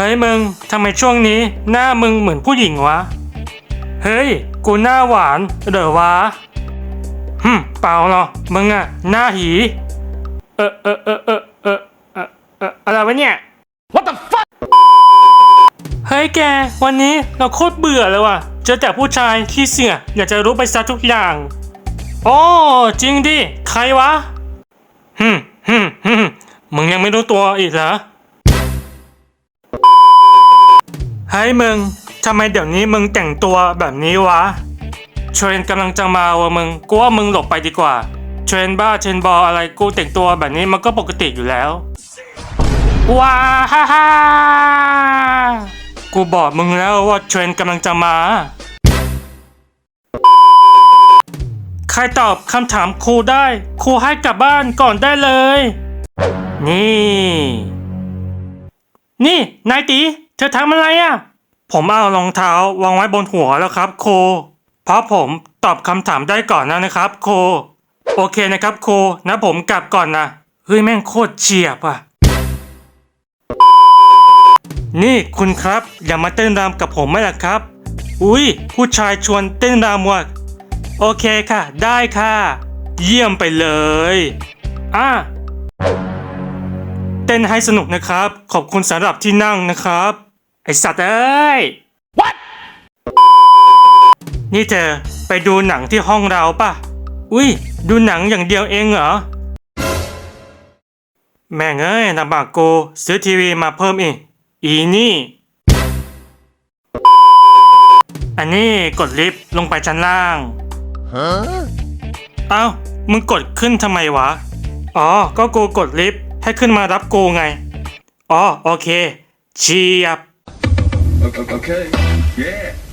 ฮ้ยมึงทำไมช่วงนี้หน้ามึงเหมือนผู้หญิงวะ เฮ้ย กูหน้าหวานเหรอวะฮึมเปล่าหรอกมึงอะหน้าหี เออเออเออเออเออเออเอออะไรวะเนี่ย What the fuck เฮ้ยแก วันนี้เราโคตรเบื่อเลยว่ะ เจอแต่ผู้ชายขี้เสือกอยากจะรู้ไปซะทุกอย่างอ๋อจริงดิ ใครวะฮึมฮึมฮึมมึงยังไม่รู้ตัวอีกเหรอ เฮ้ยมึงทำไมเดี๋ยวนี้มึงแต่งตัวแบบนี้วะเทรนกำลังจะมาวะมึงกูว่ามึงหลบไปดีกว่าเทรนบ้าเทรนบออะไรกูแต่งตัวแบบนี้มันก็ปกติอยู่แล้วว้าฮ่าฮ่ากูบอกมึงแล้วว่าเทรนกำลังจะมา ใครตอบคำถามครูได้ครูให้กลับบ้านก่อนได้เลย นี่ นี่นายตี เธอทำอะไรอะ ผมเอารองเท้าวางไว้บนหัวแล้วครับครูเพราะผมตอบคำถามได้ก่อนนะนะครับครูโอเคนะครับครูนะผมกลับก่อนนะ เฮ้ยแม่งโคตรเฉียบอะ นี่คุณครับอย่ามาเต้นรำกับผมไม่ล่ะครับ อุ้ยผู้ชายชวนเต้นรำว่ะโอเคค่ะ ได้ค่ะ เยี่ยมไปเลย อะ เต้นให้สนุกนะครับ ขอบคุณสำหรับที่นั่งนะครับ ไอสัตว์เอ้ย What นี่เธอไปดูหนังที่ห้องเราป่ะ อุ้ย ดูหนังอย่างเดียวเองเหรอ แม่งเอ้ยลำบากกูซื้อทีวีมาเพิ่มอีก อีนี่ อันนี้กดลิฟต์ลงไปชั้นล่าง Huh เอ้า มึงกดขึ้นทำไมวะ อ๋อ ก็กูกดลิฟต์ให้ขึ้นมารับกูไง อ๋อ โอเค เชียบ Okay. Okay. Yeah.